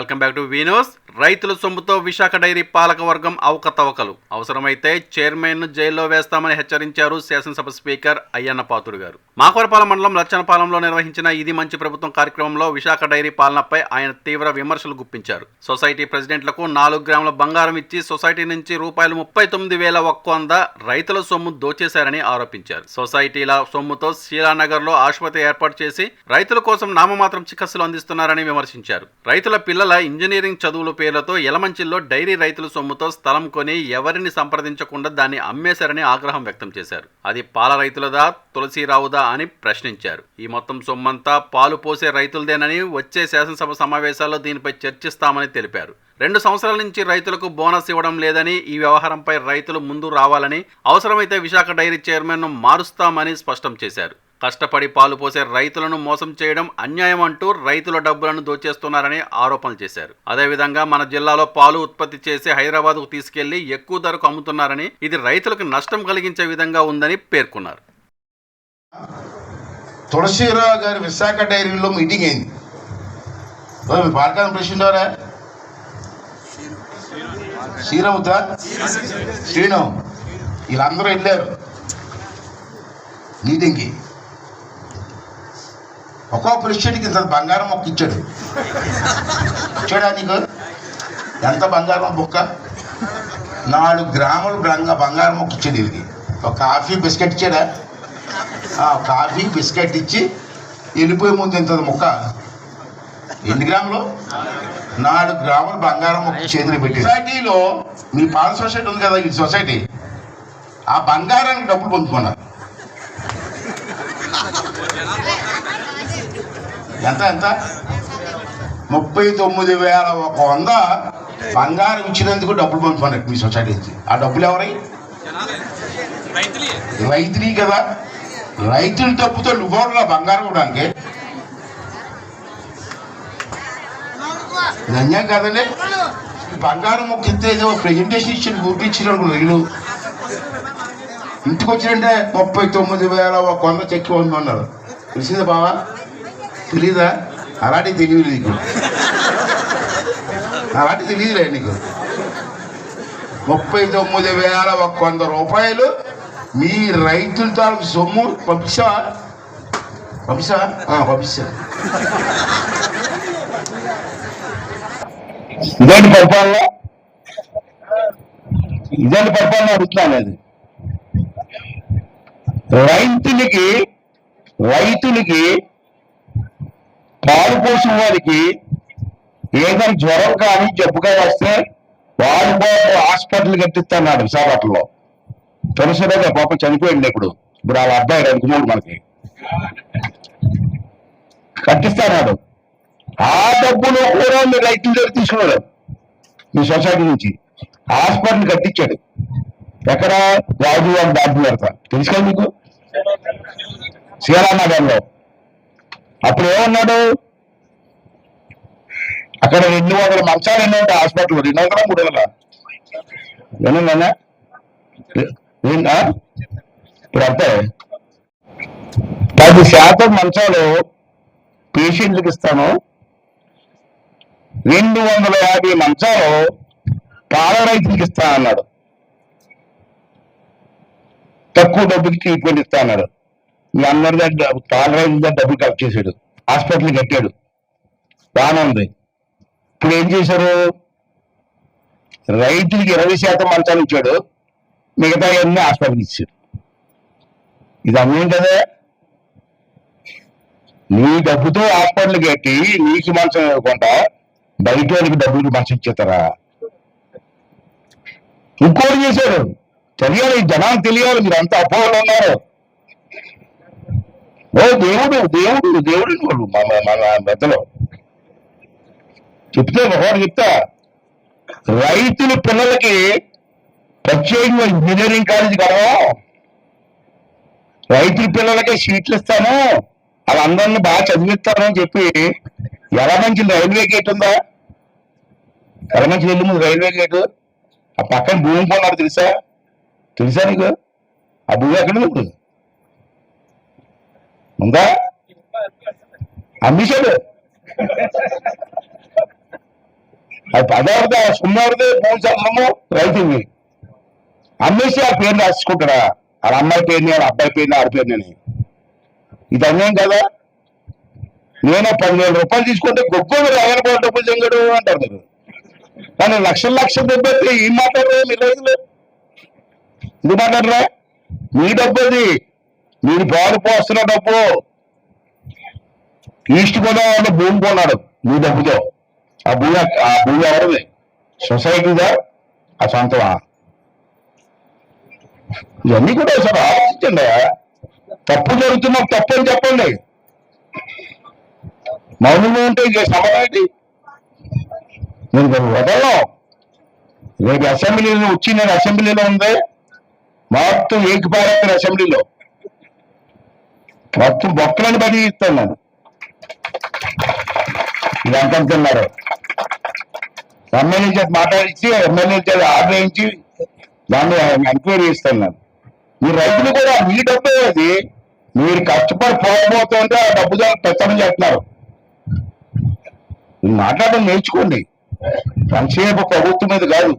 welcome back to Venus. రైతుల సొమ్ముతో Visakha dairy పాలకవర్గం అవకతవకలు. అవసరమైతే చైర్మన్ను జైల్లో వేస్తామని హెచ్చరించారు శాసనసభ స్పీకర్ అయ్యన్న పాతుడు గారు. మాకవరపాలెం మండలం లచ్చనపాలెంలో నిర్వహించిన ఇది మంచి ప్రభుత్వం కార్యక్రమంలో విశాఖ డైరీ పాలనపై ఆయన తీవ్ర విమర్శలు గుప్పించారు. సొసైటీ ప్రెసిడెంట్లకు నాలుగు గ్రాముల బంగారం ఇచ్చి సొసైటీ నుంచి రూపాయలు ముప్పై తొమ్మిది వేల ఒక్క వంద రైతుల సొమ్ము దోచేశారని ఆరోపించారు. సొసైటీల సొమ్ముతో శీలానగర్లో ఆసుపత్రి ఏర్పాటు చేసి రైతుల కోసం నామమాత్రం చికిత్సలు అందిస్తున్నారని విమర్శించారు. రైతుల పిల్లల ఇంజనీరింగ్ చదువులు పేర్లతో యలమంచిల్లో డైరీ రైతుల సొమ్ముతో స్థలం కొని ఎవరిని సంప్రదించకుండా దాన్ని అమ్మేశారని ఆగ్రహం వ్యక్తం చేశారు. అది పాల రైతులదా తులసిరావుదా అని ప్రశ్నించారు. ఈ మొత్తం సొమ్మంతా పాలు పోసే రైతులదేనని వచ్చే శాసనసభ సమావేశాల్లో దీనిపై చర్చిస్తామని తెలిపారు. రెండు సంవత్సరాల నుంచి రైతులకు బోనస్ ఇవ్వడం లేదని ఈ వ్యవహారంపై రైతులు ముందు రావాలని అవసరమైతే విశాఖ డైరీ చైర్మన్ను మారుస్తామని స్పష్టం చేశారు. కష్టపడి పాలు పోసే రైతులను మోసం చేయడం అన్యాయం అంటూ రైతుల డబ్బులను దోచేస్తున్నారని ఆరోపణలు చేశారు. అదేవిధంగా మన జిల్లాలో పాలు ఉత్పత్తి చేసి హైదరాబాద్కు తీసుకెళ్ళి ఎక్కువ ధరకు అమ్ముతున్నారని ఇది రైతులకు నష్టం కలిగించే విధంగా ఉందని పేర్కొన్నారు. తులసిరావు గారి విశాఖ డైరీలో మీటింగ్ అయింది. ఓ, ప్రెసిడెంట్ ఎవరా శ్రీరావుతా శ్రీరావు వీళ్ళందరూ వెళ్ళారు మీటింగ్కి. ఒక్కో పురుషుడికి ఇంత బంగారం మొక్క ఇచ్చాడు. ఇచ్చాడా ఎంత బంగారం బుక్క? నాలుగు గ్రాములు బంగా బంగారం మొక్క ఇచ్చాడు వీరికి ఒక కాఫీ బిస్కెట్ ఇచ్చాడా? ఆ, కాఫీ బిస్కెట్ ఇచ్చి వెళ్ళిపోయే ముందు ఇంత ముక్క. ఎన్ని గ్రాములు? నాలుగు గ్రాములు బంగారం మొక్క చేతులు పెట్టి సొసైటీలో మీ పాల సొసైటీ ఉంది కదా ఈ సొసైటీ. ఆ బంగారానికి డబ్బులు పొందుకున్నారు. ఎంత ఎంత? ముప్పై తొమ్మిది వేల ఒక వంద బంగారం ఇచ్చినందుకు డబ్బులు పంపుకున్నారు మీ సొసైటీ ఆ డబ్బులు ఎవరై? రైతులే. కదా. రైతుల తప్పుతో నువ్వు బంగారం ఇవ్వడానికి? ఇది కదండి. బంగారం మొక్క ఇస్తే ఏదో ప్రెజెంటేషన్ ఇచ్చి ఊరికి వీళ్ళు ఇంటికి వచ్చినంటే ముప్పై తొమ్మిది వేల ఒక వంద చెక్కి ఉందన్నారు తెలిసిందా బావా? తెలీదా? అలాంటివి తెలియదు నీకు. అలాంటివి తెలియదులే నీకు. ముప్పై తొమ్మిది వేల ఒక వంద రూపాయలు మీ రైతుల తాలూకు సొమ్ము. పంపించా పంపించా పంపించా ఇదేంటి పరిపాలన? ఇదేంటి పరిపాలన అడుగుతున్నాను అది రైతులకి రైతులకి పాలు పోసిన వారికి ఏదైనా జ్వరం కానీ జబ్బుగా వస్తే వాడు పాపం హాస్పిటల్ కట్టిస్తాడు విశాఖపట్నంలో. తులసిరావు పాపం చనిపోయింది ఇప్పుడు. ఇప్పుడు వాళ్ళ అబ్బాయి అనుకున్నాడు మనకి. కట్టిస్తాడు ఆ డబ్బులు కూడా మీరు రైతుల దగ్గర తీసుకున్నాడు. మీ సొసైటీ నుంచి. హాస్పిటల్ కట్టించాడు. ఎక్కడ? రాజు వారి దాటి పెడతా తెలుసు మీకు? శ్రీరామనగర్లో అప్పుడు ఏమన్నాడు? అక్కడ రెండు వందల మంచాలు ఎన్ని ఉంటాయి హాస్పిటల్ రెండు వందల మూడు వందల? ఏమన్నా ఇప్పుడు అంతే. పది శాతం మంచాలు పేషెంట్లకు ఇస్తాను. రెండు వందల యాభై మంచాలు పాల రైతులకు ఇస్తా అన్నాడు. తక్కువ డబ్బుకి ట్రీట్మెంట్ ఇస్తా అన్నాడు. మీ అందరి దగ్గర పాల దగ్గర డబ్బులు కలెక్ట్ చేశాడు హాస్పిటల్ కట్టాడు. బాగానే ఉంది. ఇప్పుడు ఏం చేశారు? రైతులకి ఇరవై శాతం మంచాలు ఇచ్చాడు. మిగతా అన్ని హాస్పిటల్కి ఇచ్చాడు. ఇది అమ్మేం కదా నీ డబ్బుతో హాస్పిటల్ కట్టి నీకు మంచం ఇవ్వకుండా బయట వాళ్ళకి డబ్బులకి మంచం ఇచ్చేస్తారా? ఇంకోటి చేశాడు. తెలియాలి జనానికి తెలియాలి. మీరు అంత అపోహలు ఉన్నారు. ఓ దేవుడు దేవుడు దేవుడు వాళ్ళు మన మన పెద్దలు చెప్తే ఒకటి చెప్తా రైతుల పిల్లలకి ప్రత్యేకంగా ఇంజనీరింగ్ కాలేజ్ కదా రైతుల పిల్లలకి సీట్లు ఇస్తాను వాళ్ళందరినీ బాగా చదివిస్తారని చెప్పి ఎలా మంచి రైల్వే గేట్ ఉందా? ఎలా మంచి వెళ్ళి ముందు రైల్వే గేట్ ఆ పక్కన భూమి కొన్నారు తెలుసా? తెలుసా నీకు? ఆ భూమి ఎక్కడ ఉంటుంది ఉందా అమ్మేశాడు అది పదార్థ సుమ్మడితే భూమి సొమ్ము రైతుని అమ్మేసి ఆ పేరు రాసుకుంటారా వాళ్ళ అమ్మాయి పేరుని వాళ్ళ అబ్బాయి పేరుని ఆడ పేరుని ఇది అన్యాయం కదా? నేను పదివేల రూపాయలు తీసుకుంటే గొప్ప ఆయన కోటి డబ్బులు చెంగడు అంటారు మీరు. కానీ లక్షల లక్షల డబ్బు ఏం మాట్లాడరు మీ రైతులు ఎందుకు మాట్లాడరా? మీ డబ్బు అది మీరు పాలు పోస్తున్న డబ్బు ఈస్ట్ గోదావరిలో భూమి కొన్నాడు. మీ డబ్బుతో. ఆ భూమి ఆ భూమి ఎవరిది? సొసైటీదా? ఆ సొంతమా? ఇవన్నీ కూడా ఒకసారి ఆలోచించండి. తప్పు జరుగుతున్నా తప్పు అని చెప్పండి. మౌనంగా ఉంటే ఇక సమాధానం. నేను వదలను రేపు అసెంబ్లీలో వచ్చి నేను అసెంబ్లీలో ఉంది మొత్తం ఏకపారేస్తారు అసెంబ్లీలో. మొత్తం బొక్కలని బడి ఇస్తాను నేను. ఇది అంటున్నారు ఎమ్మెల్యే చేత మాట్లాడించి ఎమ్మెల్యే చేత వేయించి దాన్ని ఎంక్వైరీ ఇస్తాను నేను. మీ రైతులు కూడా మీ డబ్బే అది. మీరు కష్టపడి పోకపోతుంటే ఆ డబ్బు దాన్ని పెత్తనం చేస్తున్నారు. మీరు మాట్లాడడం నేర్చుకోండి. సంక్షేమ ప్రభుత్వం మీద కాదు.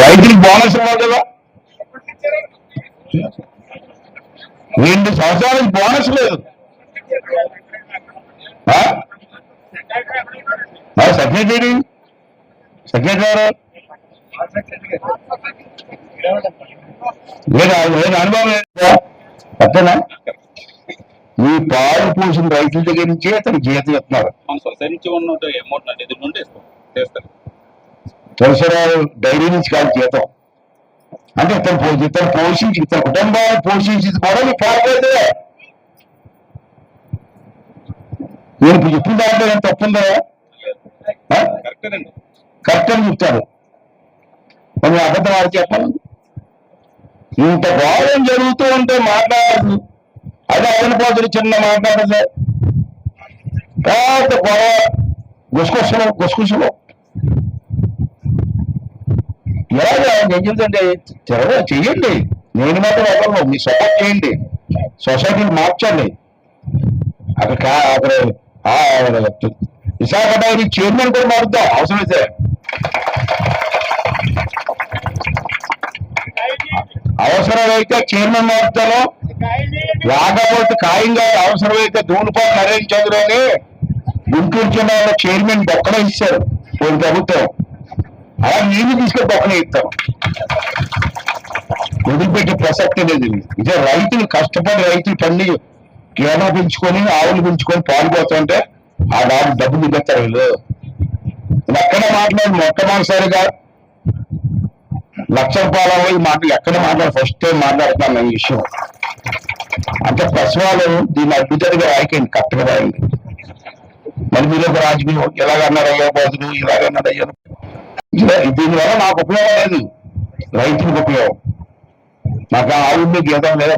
రైతులకు బోనస్ ఇవ్వాలి కదా. రెండు సంవత్సరాలకు బోనస్ లేదు. Secretary secretary? లేదు లేదు అనుభవం లేదు అంతేనా? మీ పాలు పూసిన రైతుల దగ్గర నుంచే అతను జీతం ఇస్తున్నారు. తులసిరావు డైరీ నుంచి కాదు జీతం. అంటే ఇతను పో- ఇతను పోషించి ఇతని కుటుంబాన్ని కూడా నీ పాడలేదు నేను ఇప్పుడు చెప్పిన దాంట్లో ఏం తప్పుందా? కరెక్ట్ అని చెప్తారు. మరి అబద్ధం ఆడి చెప్పాలి. ఇంత గౌరవం జరుగుతూ ఉంటే మాట్లాడదు. అది ఆయన పోతులు చిన్న మాట్లాడదు. పెద్ద గొడవ. గుసగుసలు గుసగుసలు. ఎలాగా ఏం చెప్తుంటే తెరవ చెయ్యండి. నేను మాత్రం ఎవరు మీ సపోర్ట్ చేయండి. సొసైటీని మార్చండి. అక్కడ అక్కడ విశాఖ డైరీ చైర్మన్ కూడా మారుద్దాం. అవసరమైతే అవసరమైతే చైర్మన్ మారుతాను. రాకపోతే ఖాయంగా అవసరమైతే దూనిపాటు నరేంద్ర చౌదరి గుంటూరు జిల్లాలో చైర్మన్ బొక్కన ఇచ్చారు. పోయిన ప్రభుత్వం. అలా నేను తీసుకొని పక్కన ఇస్తాం వదిలిపెట్టే ప్రసక్తి లేదు ఇదే. రైతులు కష్టపడి రైతులు పండి కేనా పెంచుకొని ఆవులు పెంచుకొని పాలు పోతుంటే ఆ నాకు డబ్బు దిగేస్తారు వీళ్ళు. ఎక్కడ మాట్లాడి మొట్టమొదటిసారిగా లక్ష రూపాయల ఈ మాటలు ఎక్కడ మాట్లాడు ఫస్ట్ టైం మాట్లాడుతున్నాను ఈ విషయం. అంటే ప్రెస్ దీన్ని అద్భుతంగా రాయకండి కరెక్ట్గా రాయండి. మరి మీరు ఒక రాజకీయం ఎలాగన్నారు అయ్యో బదులు ఇలాగన్నారు అయ్యో దీనివల్ల నాకు ఉపయోగం లేదు. రైతులకు ఉపయోగం. నాకు ఆ గీతం లేదు.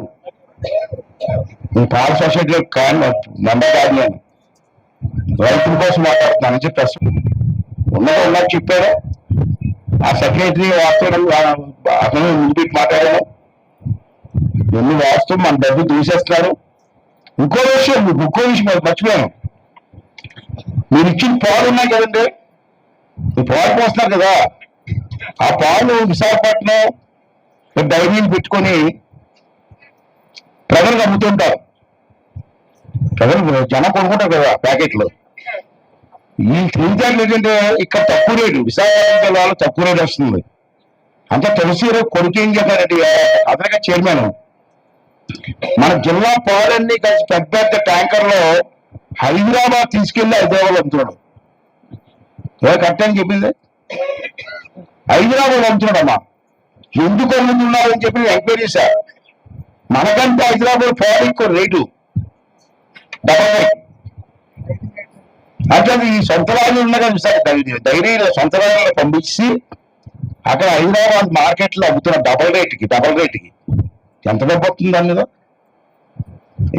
నేను పాల సొసైటీలో కాని మెంబర్ కాదు నేను రైతుల కోసం మాట్లాడుతున్నాను చెప్పేసి. ఉన్నది ఉన్నది చెప్పారు. ఆ సెక్రటరీ వాస్తవం అతను ముందు పెట్టి మాట్లాడాను ఎన్ని వాస్తవం మన డబ్బు దూసేస్తున్నారు ఇంకో విషయం ఇంకో విషయం మర్చిపోయాను. మీరు ఇచ్చిన పాలు ఉన్నాయి కదండి. పాలు పోస్తున్నారు కదా. ఆ పాలు విశాఖపట్నం డైరీని పెట్టుకొని ప్రజలకు అమ్ముతుంటారు. ప్రజలు జనం కొనుక్కుంటారు కదా ప్యాకెట్లు. ఈ తెలివితేటలు ఏంటంటే ఇక్కడ తక్కువ రేటు. విశాఖపట్నం జిల్లాలో తక్కువ రేటు వస్తుంది. అంత తులసి కొడుకు ఏం చేశారంటే అతనిగా చైర్మన్. మన జిల్లా పాలన్నీ కలిసి పెద్ద పెద్ద ట్యాంకర్లో హైదరాబాద్ తీసుకెళ్ళి హైదరాబాద్ అమ్ముతున్నాడు. ఏ కరెక్ట్ అని చెప్పింది? హైదరాబాద్ అమ్ముతున్నాడు అమ్మా ఎందుకు అమ్ముతున్నారని చెప్పి ఎంక్వైరీ సార్ మనకంటే హైదరాబాద్ పాలు రేటు. డబల్ అంటే అది ఈ సొంత రాజు ఉన్నాయి కదా సార్ డైరీలో సొంత రాజులు పంపించి అక్కడ హైదరాబాద్ మార్కెట్లో అమ్ముతున్న డబల్ రేట్కి డబల్ రేట్కి ఎంత డబ్బు వస్తుంది దాని మీద?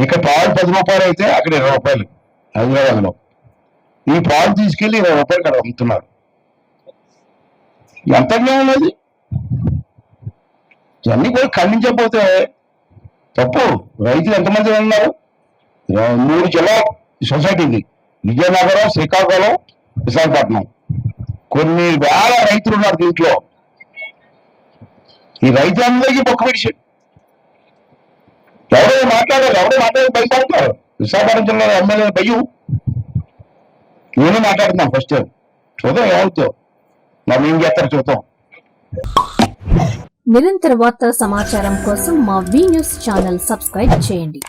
ఇక్కడ పాలు పది రూపాయలు అయితే అక్కడ ఇరవై రూపాయలు హైదరాబాద్లో. ఈ పాలు తీసుకెళ్ళి ఇరవై రూపాయలు ఇక్కడ అమ్ముతున్నారు. ఎంత జ్ఞానం అది? ఇవన్నీ కూడా ఖండించకపోతే తప్పు. రైతులు ఎంతమంది ఉన్నారు? మూడు జిల్లా ఈ విజయనగరం శ్రీకాకుళం విశాఖపట్నం. కొన్ని వేల రైతులు ఉన్నారు దీంట్లో. ఈ రైతులందరికీ మొక్క పిడిచాడు ఎవరో మాట్లాడారు? ఎవరో మాట్లాడి బయట విశాఖపట్నం జిల్లా ఎమ్మెల్యే భయం నేను మాట్లాడుతున్నాను ఫస్ట్ చూద్దాం ఏమవుతుందో మరి ఏం చేస్తారు చూద్దాం. నిరంతర వార్తల సమాచారం కోసం మా వి న్యూస్ ఛానల్ సబ్స్క్రైబ్ చేయండి.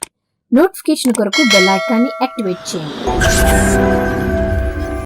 నోటిఫికేషన్ కొరకు బెల్ ఐకాన్ని యాక్టివేట్ చేయండి.